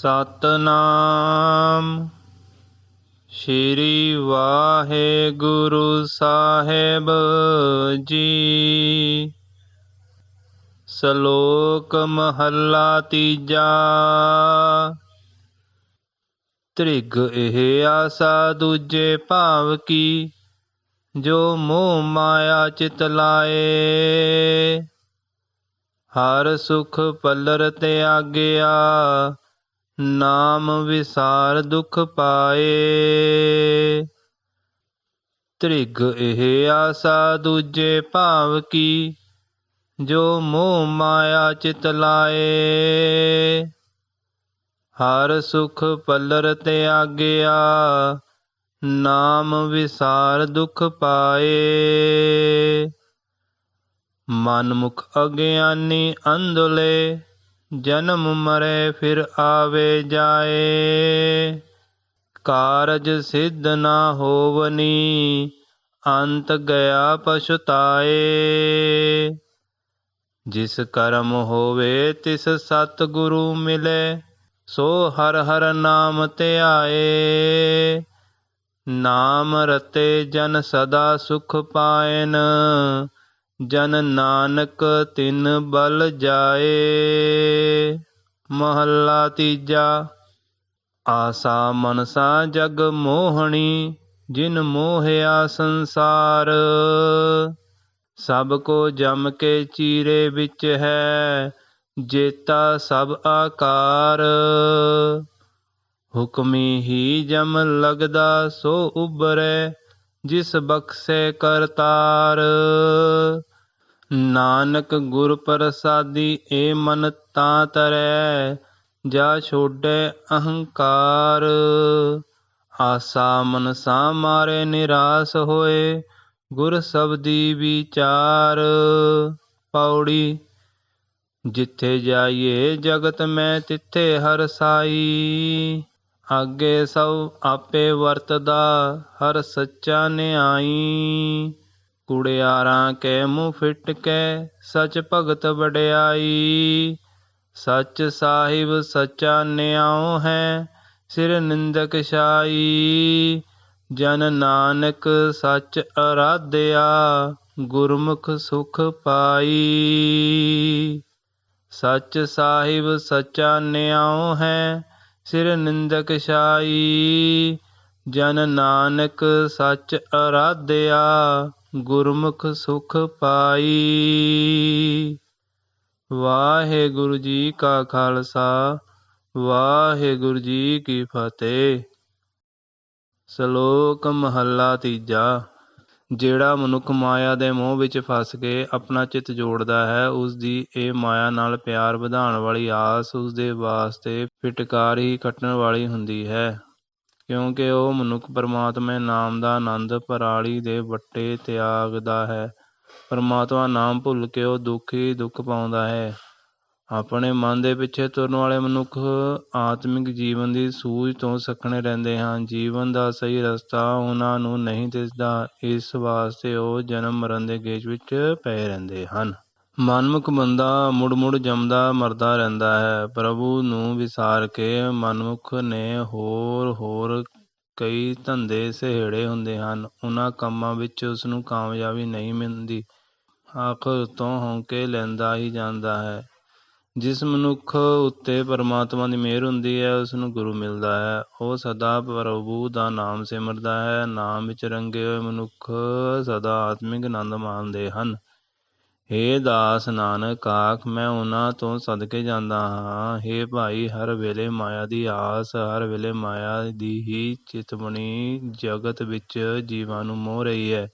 ਸਤਨਾਮ। ਸ਼੍ਰੀ ਵਾਹਿਗੁਰੂ ਸਾਹਿਬ ਜੀ। ਸ਼ਲੋਕ ਮਹੱਲਾ ਤੀਜਾ। ਤ੍ਰਿਗ ਇਹ ਆਸਾ ਦੂਜੇ ਭਾਵ ਕੀ, ਜੋ ਮੋਹ ਮਾਇਆ ਚਿਤ ਲਾਏ। ਹਰ ਸੁਖ ਪੱਲਰ ਤੇ ਆਗਿਆ ਨਾਮ ਵਿਸਾਰ ਦੁਖ ਪਾਏ। ਤ੍ਰਿਗ ਇਹ ਆਸਾ ਦੂਜੇ ਭਾਵ ਕੀ, ਜੋ ਮੋਹ ਮਾਇਆ ਚਿਤ ਲਾਏ। ਹਰ ਸੁਖ ਪਲਰ ਤੇ ਆਗਿਆ, ਨਾਮ ਵਿਸਾਰ ਦੁਖ ਪਾਏ। ਮਨ ਮੁਖ ਅਗਿਆਨੀ ਅੰਧਲੇ ਜਨਮ ਮਰੇ ਫਿਰ ਆਵੇ ਜਾਏ। ਕਾਰਜ ਸਿੱਧ ਨਾ ਹੋਵਨੀ, ਅੰਤ ਗਿਆ ਪਛਤਾਏ। ਜਿਸ ਕਰਮ ਹੋਵੇ ਤਿਸ ਸਤ ਗੁਰੂ ਮਿਲੇ, ਸੋ ਹਰ ਹਰ ਨਾਮ ਧਿਆਏ ਨਾਮ ਰਤੇ ਜਨ ਸਦਾ ਸੁਖ ਪਾਇਨ ਜਨ ਨਾਨਕ ਤਿਨ ਬਲ ਜਾਏ, ਮਹੱਲਾ ਤੀਜਾ। ਆਸਾ ਮਨਸਾ ਜਗ ਮੋਹਣੀ, ਜਿਨ ਮੋਹਿਆ ਸੰਸਾਰ। ਸਭ ਕੋ ਜਮ ਕੇ ਚੀਰੇ ਵਿੱਚ ਹੈ, ਜੇਤਾ ਸਭ ਆਕਾਰ। ਹੁਕਮੀ ਹੀ ਜਮ ਲਗਦਾ ਸੋ ਉਬਰੇ ਜਿਸ ਬਖਸ਼ੇ ਕਰਤਾਰ। ਨਾਨਕ ਗੁਰ ਪ੍ਰਸਾਦੀ, ਏ ਮਨ ਤਾਂ ਤਰੈ, ਜਾ ਛੋਡੇ ਅਹੰਕਾਰ। ਆਸਾ ਮਨਸਾ ਮਾਰੇ ਨਿਰਾਸ ਹੋਏ, ਗੁਰ ਸਬਦੀ ਵਿਚਾਰ। ਪੌੜੀ, ਜਿੱਥੇ ਜਾਈਏ ਜਗਤ ਮੈਂ, ਤਿੱਥੇ ਹਰ ਸਾਈ। ਅੱਗੇ ਸਭ ਆਪੇ ਵਰਤਦਾ, ਹਰ ਸੱਚਾ ਨਿਆਈ। ਕੁੜਿਆਰਾਂ ਕੇ ਮੂੰਹ ਫਿਟ ਕੇ ਸਚ ਭਗਤ ਵਡਿਆਈ। ਸੱਚ ਸਾਹਿਬ ਸੱਚਾ ਨਿਆਉ ਹੈ, ਸਿਰ ਨਿੰਦਕ ਛਾਈ। ਜਨ ਨਾਨਕ ਸੱਚ ਅਰਾਧਿਆ, ਗੁਰਮੁਖ ਸੁਖ ਪਾਈ। ਸੱਚ ਸਾਹਿਬ ਸੱਚਾ ਨਿਆਉ ਹੈ, ਸਿਰ ਨਿੰਦਕ ਛਾਈ। ਜਨ ਨਾਨਕ ਸੱਚ ਅਰਾਧਿਆ ਗੁਰਮੁਖ ਸੁਖ ਪਾਈ। ਵਾਹਿਗੁਰੂ ਜੀ ਕਾ ਖਾਲਸਾ, ਵਾਹਿਗੁਰੂ ਜੀ ਕੀ ਫਤਿਹ। ਸ਼ਲੋਕ ਮਹੱਲਾ ਤੀਜਾ, ਜਿਹੜਾ ਮਨੁੱਖ ਮਾਇਆ ਦੇ ਮੋਹ ਵਿੱਚ ਫਸ ਕੇ ਆਪਣਾ ਚਿੱਤ ਜੋੜਦਾ ਹੈ ਉਸ ਦੀ ਇਹ ਮਾਇਆ ਨਾਲ ਪਿਆਰ ਵਧਾਉਣ ਵਾਲੀ ਆਸ ਉਸ ਦੇ ਵਾਸਤੇ ਫਿਟਕਾਰ ਹੀ ਕੱਟਣ ਵਾਲੀ ਹੁੰਦੀ ਹੈ। ਕਿਉਂਕਿ ਉਹ ਮਨੁੱਖ ਪਰਮਾਤਮਾ ਨਾਮ ਦਾ ਆਨੰਦ ਪਰਾਲੀ ਦੇ ਵੱਟੇ ਤਿਆਗਦਾ ਹੈ। ਪਰਮਾਤਮਾ ਨਾਮ ਭੁੱਲ ਕੇ ਉਹ ਦੁੱਖ ਹੀ ਦੁੱਖ ਪਾਉਂਦਾ ਹੈ। ਆਪਣੇ ਮਨ ਦੇ ਪਿੱਛੇ ਤੁਰਨ ਵਾਲੇ ਮਨੁੱਖ ਆਤਮਿਕ ਜੀਵਨ ਦੀ ਸੂਝ ਤੋਂ ਸੱਖਣੇ ਰਹਿੰਦੇ ਹਨ ਜੀਵਨ ਦਾ ਸਹੀ ਰਸਤਾ ਉਹਨਾਂ ਨੂੰ ਨਹੀਂ ਦਿਸਦਾ। ਇਸ ਵਾਸਤੇ ਉਹ ਜਨਮ ਮਰਨ ਦੇ ਗੇਜ ਵਿੱਚ ਪਏ ਰਹਿੰਦੇ ਹਨ। ਮਨਮੁਖ ਬੰਦਾ ਮੁੜ ਮੁੜ ਜੰਮਦਾ ਮਰਦਾ ਰਹਿੰਦਾ ਹੈ। ਪ੍ਰਭੂ ਨੂੰ ਵਿਸਾਰ ਕੇ ਮਨਮੁਖ ਨੇ ਹੋਰ ਹੋਰ ਕਈ ਧੰਦੇ ਸਹੇੜੇ ਹੁੰਦੇ ਹਨ। ਉਹਨਾਂ ਕੰਮਾਂ ਵਿੱਚ ਉਸ ਨੂੰ ਕਾਮਯਾਬੀ ਨਹੀਂ ਮਿਲਦੀ। ਆਖਰ ਤੋਂ ਹੌਂਕੇ ਲੈਂਦਾ ਹੀ ਜਾਂਦਾ ਹੈ। ਜਿਸ ਮਨੁੱਖ ਉੱਤੇ ਪਰਮਾਤਮਾ ਦੀ ਮਿਹਰ ਹੁੰਦੀ ਹੈ ਉਸ ਨੂੰ ਗੁਰੂ ਮਿਲਦਾ ਹੈ। ਉਹ ਸਦਾ ਪ੍ਰਭੂ ਦਾ ਨਾਮ ਸਿਮਰਦਾ ਹੈ। ਨਾਮ ਵਿੱਚ ਰੰਗੇ ਹੋਏ ਮਨੁੱਖ ਸਦਾ ਆਤਮਿਕ ਆਨੰਦ ਮਾਣਦੇ ਹਨ। ਹੇ ਦਾਸ ਨਾਨਕ, ਆਖ ਮੈਂ ਉਹਨਾਂ ਤੋਂ ਸਦਕੇ ਜਾਂਦਾ ਹਾਂ। ਹੇ ਭਾਈ, ਹਰ ਵੇਲੇ ਮਾਇਆ ਦੀ ਆਸ, ਹਰ ਵੇਲੇ ਮਾਇਆ ਦੀ ਹੀ ਚਿਤਵਣੀ ਜਗਤ ਵਿੱਚ ਜੀਵਾਂ ਨੂੰ ਮੋਹ ਰਹੀ ਹੈ।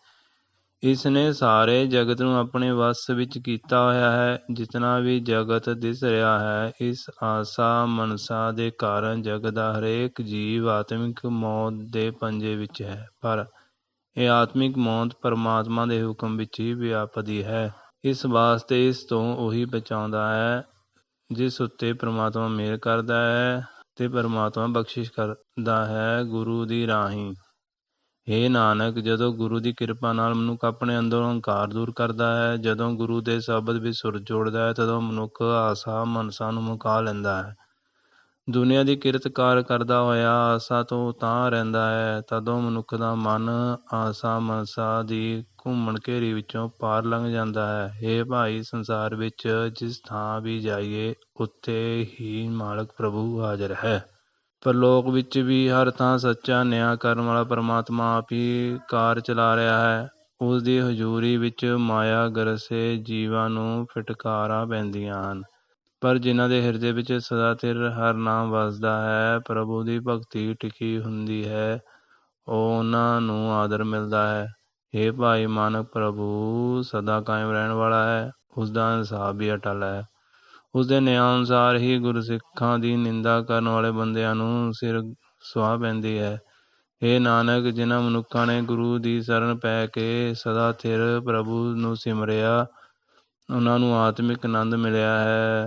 ਇਸ ਨੇ ਸਾਰੇ ਜਗਤ ਨੂੰ ਆਪਣੇ ਵੱਸ ਵਿੱਚ ਕੀਤਾ ਹੋਇਆ ਹੈ। ਜਿਤਨਾ ਵੀ ਜਗਤ ਦਿਸ ਰਿਹਾ ਹੈ, ਇਸ ਆਸਾ ਮਨਸਾ ਦੇ ਕਾਰਨ ਜਗਤ ਦਾ ਹਰੇਕ ਜੀਵ ਆਤਮਿਕ ਮੌਤ ਦੇ ਪੰਜੇ ਵਿੱਚ ਹੈ। ਪਰ ਇਹ ਆਤਮਿਕ ਮੌਤ ਪਰਮਾਤਮਾ ਦੇ ਹੁਕਮ ਵਿੱਚ ਹੀ ਵਿਆਪਦੀ ਹੈ। ਇਸ ਵਾਸਤੇ ਇਸ ਤੋਂ ਉਹੀ ਬਚਾਉਂਦਾ ਹੈ, ਜਿਸ ਉੱਤੇ ਪਰਮਾਤਮਾ ਮਿਹਰ ਕਰਦਾ ਹੈ ਤੇ ਪਰਮਾਤਮਾ ਬਖਸ਼ਿਸ਼ ਕਰਦਾ ਹੈ ਗੁਰੂ ਦੀ ਰਾਹੀਂ। ਹੇ ਨਾਨਕ, ਜਦੋਂ ਗੁਰੂ ਦੀ ਕਿਰਪਾ ਨਾਲ ਮਨੁੱਖ ਆਪਣੇ ਅੰਦਰੋਂ ਹੰਕਾਰ ਦੂਰ ਕਰਦਾ ਹੈ, ਜਦੋਂ ਗੁਰੂ ਦੇ ਸ਼ਬਦ ਵਿੱਚ ਸੁਰ ਜੋੜਦਾ ਹੈ, ਤਦੋਂ ਮਨੁੱਖ ਆਸਾ ਮਨਸਾ ਨੂੰ ਮੁਕਾ ਲੈਂਦਾ ਹੈ। ਦੁਨੀਆ ਦੀ ਕਿਰਤ ਕਾਰ ਕਰਦਾ ਹੋਇਆ ਆਸਾ ਤੋਂ ਤਾਂ ਰਹਿੰਦਾ ਹੈ, ਤਦੋਂ ਮਨੁੱਖ ਦਾ ਮਨ ਆਸਾ ਮਨਸਾ ਦੀ ਘੁੰਮਣ ਘੇਰੀ ਵਿੱਚੋਂ ਪਾਰ ਲੰਘ ਜਾਂਦਾ ਹੈ। ਹੇ ਭਾਈ, ਸੰਸਾਰ ਵਿੱਚ ਜਿਸ ਥਾਂ ਵੀ ਜਾਈਏ, ਉੱਥੇ ਹੀ ਮਾਲਕ ਪ੍ਰਭੂ ਹਾਜ਼ਰ ਹੈ। ਪਰਲੋਕ ਵਿੱਚ ਵੀ ਹਰ ਥਾਂ ਸੱਚਾ ਨਿਆਂ ਕਰਨ ਵਾਲਾ ਪਰਮਾਤਮਾ ਆਪ ਹੀ ਕਾਰ ਚਲਾ ਰਿਹਾ ਹੈ। ਉਸ ਦੀ ਹਜ਼ੂਰੀ ਵਿੱਚ ਮਾਇਆ ਗਰਸੇ ਜੀਵਾਂ ਨੂੰ ਫਟਕਾਰਾਂ ਪੈਂਦੀਆਂ ਹਨ। ਪਰ ਜਿਨ੍ਹਾਂ ਦੇ ਹਿਰਦੇ ਵਿੱਚ ਸਦਾ ਸਿਰ ਹਰਨਾਮ ਵਸਦਾ ਹੈ, ਪ੍ਰਭੂ ਦੀ ਭਗਤੀ ਟਿਕੀ ਹੁੰਦੀ ਹੈ, ਉਹ ਉਹਨਾਂ ਨੂੰ ਆਦਰ ਮਿਲਦਾ ਹੈ। ਇਹ ਭਾਈ ਮਾਨਕ ਪ੍ਰਭੂ, ਸਦਾ ਕਾਇਮ ਰਹਿਣ ਵਾਲਾ ਹੈ ਉਸ ਦਾ ਇਨਸਾਫ ਵੀ ਅਟਲ ਹੈ। ਉਸ ਦੇ ਨਿਆਂ ਅਨੁਸਾਰ ਹੀ ਗੁਰਸਿੱਖਾਂ ਦੀ ਨਿੰਦਾ ਕਰਨ ਵਾਲੇ ਬੰਦਿਆਂ ਨੂੰ ਸਿਰ ਸੁਆਹ ਪੈਂਦੀ ਹੈ। ਇਹ ਨਾਨਕ, ਜਿਨ੍ਹਾਂ ਮਨੁੱਖਾਂ ਨੇ ਗੁਰੂ ਦੀ ਸ਼ਰਨ ਪੈ ਕੇ ਸਦਾ ਥਿਰ ਪ੍ਰਭੂ ਨੂੰ ਸਿਮਰਿਆ, ਉਹਨਾਂ ਨੂੰ ਆਤਮਿਕ ਆਨੰਦ ਮਿਲਿਆ ਹੈ।